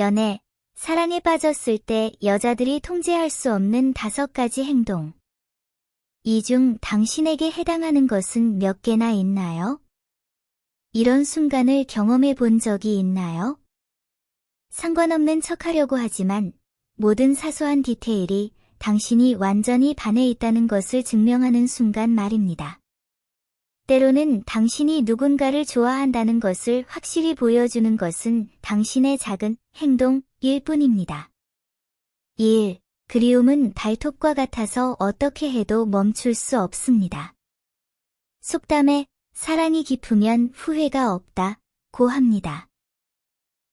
연애, 사랑에 빠졌을 때 여자들이 통제할 수 없는 다섯 가지 행동. 이 중 당신에게 해당하는 것은 몇 개나 있나요? 이런 순간을 경험해 본 적이 있나요? 상관없는 척 하려고 하지만 모든 사소한 디테일이 당신이 완전히 반해 있다는 것을 증명하는 순간 말입니다. 때로는 당신이 누군가를 좋아한다는 것을 확실히 보여주는 것은 당신의 작은 행동일 뿐입니다. 1. 그리움은 발톱과 같아서 어떻게 해도 멈출 수 없습니다. 속담에 사랑이 깊으면 후회가 없다, 고 합니다.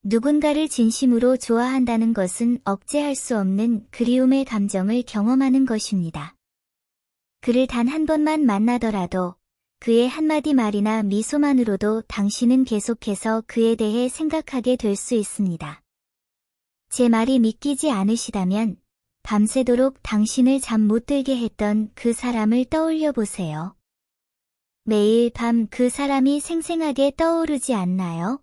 누군가를 진심으로 좋아한다는 것은 억제할 수 없는 그리움의 감정을 경험하는 것입니다. 그를 단 한 번만 만나더라도 그의 한마디 말이나 미소만으로도 당신은 계속해서 그에 대해 생각하게 될 수 있습니다. 제 말이 믿기지 않으시다면 밤새도록 당신을 잠 못 들게 했던 그 사람을 떠올려 보세요. 매일 밤 그 사람이 생생하게 떠오르지 않나요?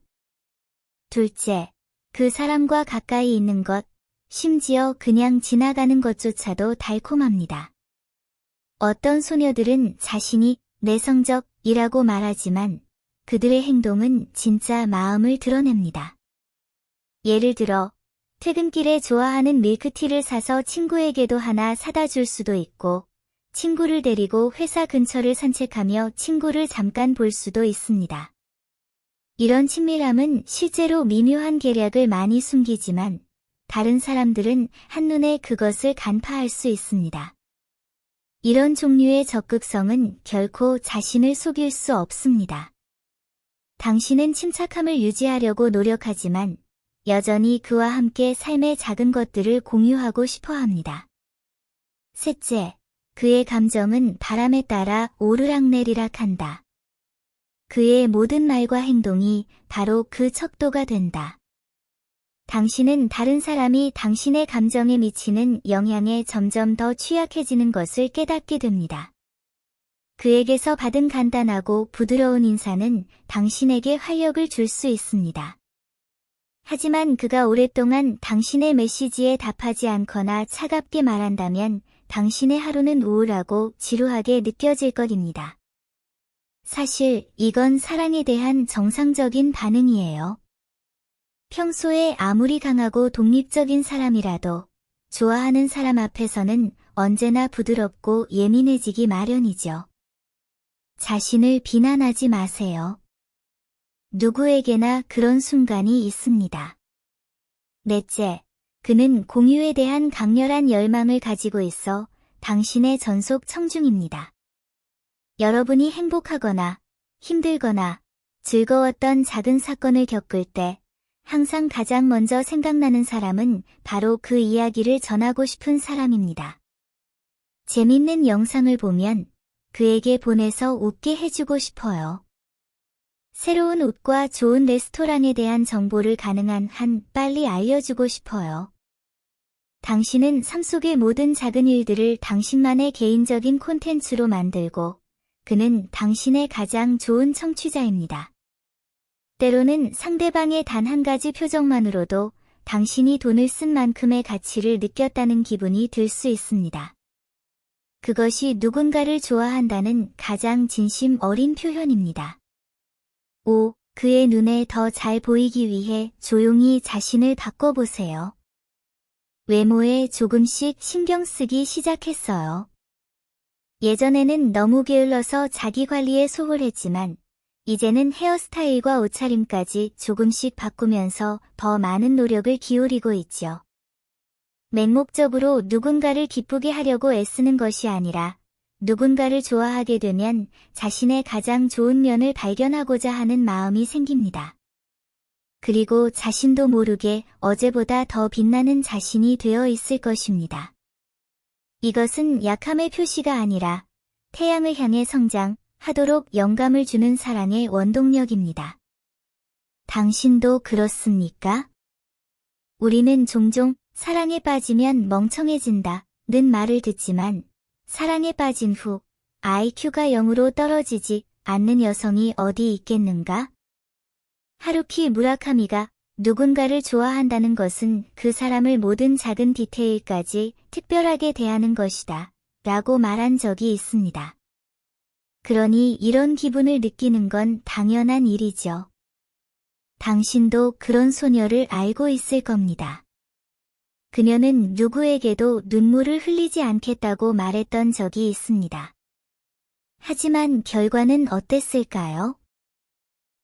둘째, 그 사람과 가까이 있는 것, 심지어 그냥 지나가는 것조차도 달콤합니다. 어떤 소녀들은 자신이 내성적이라고 말하지만 그들의 행동은 진짜 마음을 드러냅니다. 예를 들어 퇴근길에 좋아하는 밀크티를 사서 친구에게도 하나 사다 줄 수도 있고 친구를 데리고 회사 근처를 산책하며 친구를 잠깐 볼 수도 있습니다. 이런 친밀함은 실제로 미묘한 계략을 많이 숨기지만 다른 사람들은 한눈에 그것을 간파할 수 있습니다. 이런 종류의 적극성은 결코 자신을 속일 수 없습니다. 당신은 침착함을 유지하려고 노력하지만 여전히 그와 함께 삶의 작은 것들을 공유하고 싶어 합니다. 셋째, 그의 감정은 바람에 따라 오르락내리락 한다. 그의 모든 말과 행동이 바로 그 척도가 된다. 당신은 다른 사람이 당신의 감정에 미치는 영향에 점점 더 취약해지는 것을 깨닫게 됩니다. 그에게서 받은 간단하고 부드러운 인사는 당신에게 활력을 줄 수 있습니다. 하지만 그가 오랫동안 당신의 메시지에 답하지 않거나 차갑게 말한다면 당신의 하루는 우울하고 지루하게 느껴질 것입니다. 사실 이건 사랑에 대한 정상적인 반응이에요. 평소에 아무리 강하고 독립적인 사람이라도 좋아하는 사람 앞에서는 언제나 부드럽고 예민해지기 마련이죠. 자신을 비난하지 마세요. 누구에게나 그런 순간이 있습니다. 넷째, 그는 공유에 대한 강렬한 열망을 가지고 있어 당신의 전속 청중입니다. 여러분이 행복하거나 힘들거나 즐거웠던 작은 사건을 겪을 때 항상 가장 먼저 생각나는 사람은 바로 그 이야기를 전하고 싶은 사람입니다. 재밌는 영상을 보면 그에게 보내서 웃게 해주고 싶어요. 새로운 옷과 좋은 레스토랑에 대한 정보를 가능한 한 빨리 알려주고 싶어요. 당신은 삶 속의 모든 작은 일들을 당신만의 개인적인 콘텐츠로 만들고 그는 당신의 가장 좋은 청취자입니다. 때로는 상대방의 단 한 가지 표정만으로도 당신이 돈을 쓴 만큼의 가치를 느꼈다는 기분이 들 수 있습니다. 그것이 누군가를 좋아한다는 가장 진심 어린 표현입니다. 5. 그의 눈에 더 잘 보이기 위해 조용히 자신을 바꿔보세요. 외모에 조금씩 신경 쓰기 시작했어요. 예전에는 너무 게을러서 자기 관리에 소홀했지만 이제는 헤어스타일과 옷차림까지 조금씩 바꾸면서 더 많은 노력을 기울이고 있죠. 맹목적으로 누군가를 기쁘게 하려고 애쓰는 것이 아니라 누군가를 좋아하게 되면 자신의 가장 좋은 면을 발견하고자 하는 마음이 생깁니다. 그리고 자신도 모르게 어제보다 더 빛나는 자신이 되어 있을 것입니다. 이것은 약함의 표시가 아니라 태양을 향해 성장, 하도록 영감을 주는 사랑의 원동력입니다. 당신도 그렇습니까? 우리는 종종 사랑에 빠지면 멍청해진다 는 말을 듣지만 사랑에 빠진 후 IQ가 0으로 떨어지지 않는 여성이 어디 있겠는가? 하루키 무라카미가 누군가를 좋아한다는 것은 그 사람을 모든 작은 디테일까지 특별하게 대하는 것이다. 라고 말한 적이 있습니다. 그러니 이런 기분을 느끼는 건 당연한 일이죠. 당신도 그런 소녀를 알고 있을 겁니다. 그녀는 누구에게도 눈물을 흘리지 않겠다고 말했던 적이 있습니다. 하지만 결과는 어땠을까요?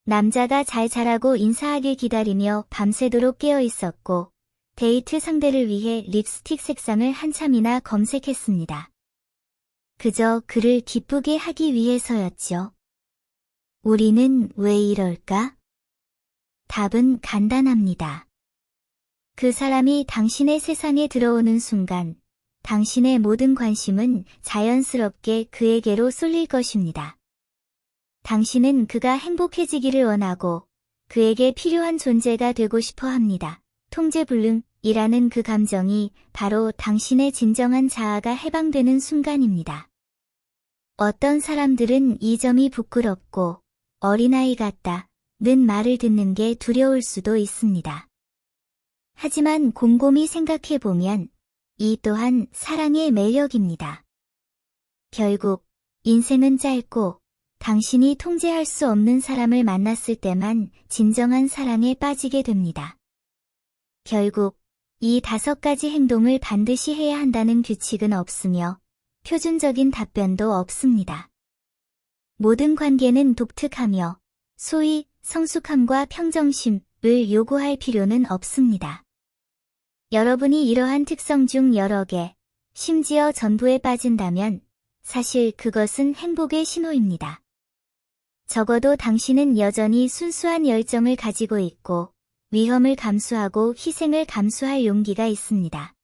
남자가 잘 자라고 인사하길 기다리며 밤새도록 깨어 있었고, 데이트 상대를 위해 립스틱 색상을 한참이나 검색했습니다. 그저 그를 기쁘게 하기 위해서였죠. 우리는 왜 이럴까? 답은 간단합니다. 그 사람이 당신의 세상에 들어오는 순간, 당신의 모든 관심은 자연스럽게 그에게로 쏠릴 것입니다. 당신은 그가 행복해지기를 원하고 그에게 필요한 존재가 되고 싶어 합니다. 통제불능이라는 그 감정이 바로 당신의 진정한 자아가 해방되는 순간입니다. 어떤 사람들은 이 점이 부끄럽고 어린아이 같다. 는 말을 듣는 게 두려울 수도 있습니다. 하지만 곰곰이 생각해보면 이 또한 사랑의 매력입니다. 결국 인생은 짧고 당신이 통제할 수 없는 사람을 만났을 때만 진정한 사랑에 빠지게 됩니다. 결국 이 다섯 가지 행동을 반드시 해야 한다는 규칙은 없으며 표준적인 답변도 없습니다. 모든 관계는 독특하며 소위 성숙함과 평정심을 요구할 필요는 없습니다. 여러분이 이러한 특성 중 여러 개, 심지어 전부에 빠진다면 사실 그것은 행복의 신호입니다. 적어도 당신은 여전히 순수한 열정을 가지고 있고 위험을 감수하고 희생을 감수할 용기가 있습니다.